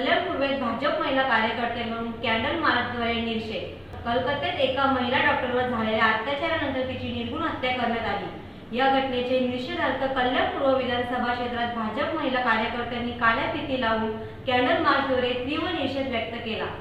कल्याण पूर्वेत भाजप महिला कार्यकर्ते म्हणून कॅन्डल मार्चद्वारे निषेध कलकत्त्यात एका महिला डॉक्टरवर झालेल्या अत्याचारानंतर तिची निर्गुण हत्या करण्यात आली. या घटनेचे निषेधार्थ कल्याण पूर्व विधानसभा क्षेत्रात भाजप महिला कार्यकर्त्यांनी काळ्या फिती लावून कॅन्डल मार्चद्वारे तीव्र निषेध व्यक्त केला.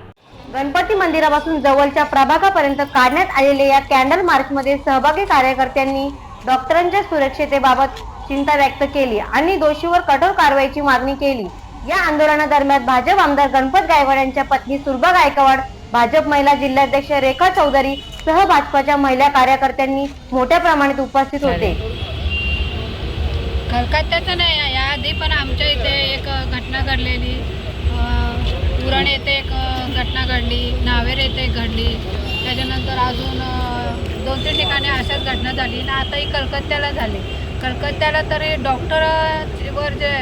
गणपती मंदिरापासून जवळच्या प्रभागापर्यंत काढण्यात आलेल्या या कॅन्डल मार्चमध्ये सहभागी कार्यकर्त्यांनी डॉक्टरांच्या सुरक्षतेबाबत चिंता व्यक्त केली आणि दोषीवर कठोर कारवाईची मागणी केली. या आंदोलनादरम्यान भाजप आमदार गणपत गायकवाड यांच्या पत्नी सुरभा गायकवाड भाजप महिला जिल्हाध्यक्ष रेखा चौधरी सह भाजपाच्या महिला कार्यकर्त्यांनी मोठ्या प्रमाणात उपस्थित होते. कलकत्त्याचं नाही याआधी पण आमच्या इथे एक घटना घडलेली. पुरण येथे एक घटना घडली नावेर येथे एक घडली. त्याच्यानंतर अजून दोन तीन ठिकाणी अशाच घटना झाली ना आता ही कलकत्त्याला झाली. कलकत्त्याला तरी डॉक्टरवर जे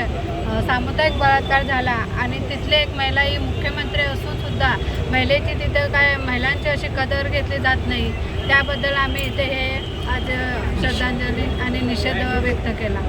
सामुदायिक बलात्कार झाला आणि तिथली एक महिला ही मुख्यमंत्री असून सुद्धा महिलेची तिथं काय महिलांची अशी कदर घेतली जात नाही. त्याबद्दल आम्ही इथे हे आज श्रद्धांजली आणि निषेध व्यक्त केला.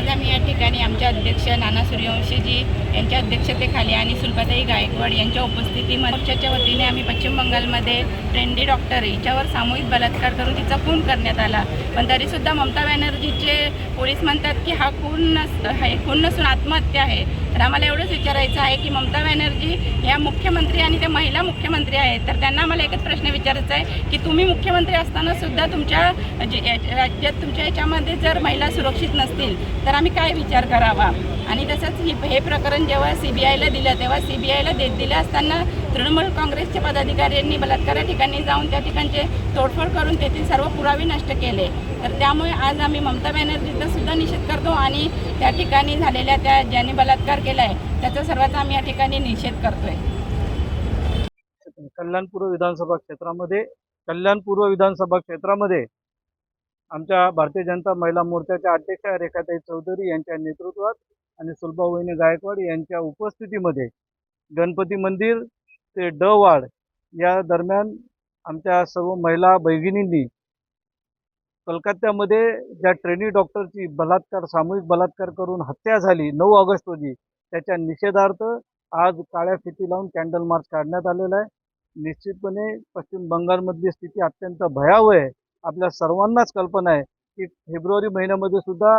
आज आम्ही या ठिकाणी आमचे अध्यक्ष नाना सूर्यवंशीजी यांच्या अध्यक्षतेखाली आणि सुलभाताई गायकवाड यांच्या उपस्थितीमध्ये पक्षाच्या वतीने आम्ही पश्चिम बंगालमध्ये ट्रेंडी डॉक्टर हिच्यावर सामूहिक बलात्कार करून तिचा खून करण्यात आला. पण तरीसुद्धा ममता बॅनर्जीचे पोलीस म्हणतात की हा खून नस हे खून नसून आत्महत्या आहे. तर आम्हाला एवढंच विचारायचं आहे की ममता बॅनर्जी या मुख्यमंत्री आणि त्या महिला मुख्यमंत्री आहेत. तर त्यांना आम्हाला एकच प्रश्न विचारायचा आहे की तुम्ही मुख्यमंत्री असताना सुद्धा तुमच्या जे- या- राज्यात तुमच्या याच्यामध्ये जर महिला सुरक्षित नसतील तर आम्ही काय विचार करावा? आणि तसंच ही हे प्रकरण जेव्हा सी बी आयला दिलं तेव्हा सी बी आयला देत दिलं असताना तृणमूल काँग्रेसच्या पदाधिकाऱ्यांनी बलात्कारा ठिकाणी जाऊन त्या ठिकाणचे तोडफोड करून तेथील सर्व पुरावे नष्ट केले. तर त्यामुळे आज आम्ही ममता बॅनर्जीचा सुद्धा निषेध करतो आणि त्या ठिकाणी झालेल्या त्या ज्यांनी बलात्कार केला आहे त्याचा सर्वांचा आम्ही या ठिकाणी निषेध करतोय. कल्याणपूर्व विधानसभा क्षेत्रामध्ये कल्याणपूर्व विधानसभा क्षेत्रामध्ये आमच्या भारतीय जनता महिला मोर्चाच्या अध्यक्षा रेखाताई चौधरी यांच्या नेतृत्वात आणि सुलभावहिनी गायकवाड यांच्या उपस्थितीमध्ये गणपती मंदिर ते ड वाड या दरम्यान आमच्या सर्व महिला भगिनींनी कलकत्त्यामध्ये ज्या ट्रेनी डॉक्टरची बलात्कार सामूहिक बलात्कार करून हत्या झाली नऊ ऑगस्ट रोजी त्याच्या निषेधार्थ आज काळ्या फिती लावून कॅन्डल मार्च काढण्यात आलेला आहे. निश्चितपणे पश्चिम बंगालमधली स्थिती अत्यंत भयावह आहे. आपल्या सर्वांनाच कल्पना आहे की फेब्रुवारी महिन्यामध्ये सुद्धा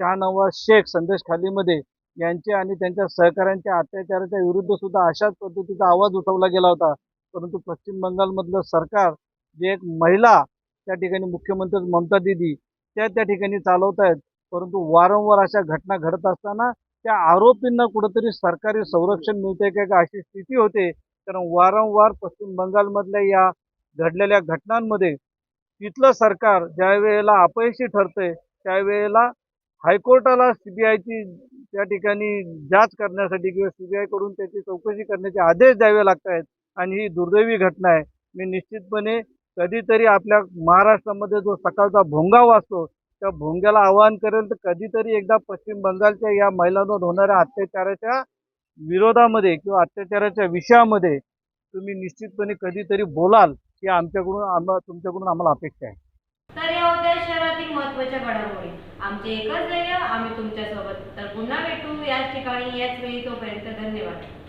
शहानवाज शेख संदेश खालीमध्ये यांचे आणि त्यांच्या सहकाऱ्यांच्या अत्याचाराच्या विरुद्ध सुद्धा अशाच पद्धतीचा आवाज उठवला गेला होता. परंतु पश्चिम बंगालमधलं सरकार जे एक महिला त्या ठिकाणी मुख्यमंत्री ममता दिदी त्या त्या ठिकाणी चालवत आहेत परंतु वारंवार अशा घटना घडत असताना त्या आरोपींना कुठंतरी सरकारी संरक्षण मिळते का का अशी स्थिती होते. कारण वारंवार पश्चिम बंगालमधल्या या घडलेल्या घटनांमध्ये तिथलं सरकार ज्या वेळेला अपयशी ठरतंय त्यावेळेला हायकोर्टाला सीबीआयची त्या ठिकाणी जाच करण्यासाठी किंवा सीबीआयकडून त्याची चौकशी करण्याचे आदेश द्यावे लागत आहेत आणि ही दुर्दैवी घटना आहे. मी निश्चितपणे कधीतरी आपल्या महाराष्ट्रामध्ये जो सकाळचा भोंगा वाचतो त्या भोंग्याला आवाहन करेल तर कधीतरी एकदा पश्चिम बंगालच्या या महिलांवर होणाऱ्या अत्याचाराच्या विरोधामध्ये किंवा अत्याचाराच्या विषयामध्ये तुम्ही निश्चितपणे कधीतरी बोलाल ही आमच्याकडून आम्हा तुमच्याकडून आम्हाला अपेक्षा आहे. शहरातील घडामोडी. आमचे एकच ध्येय आम्ही तुमच्यासोबत. तर पुन्हा भेटू याच ठिकाणी याच वेळी तोपर्यंत धन्यवाद.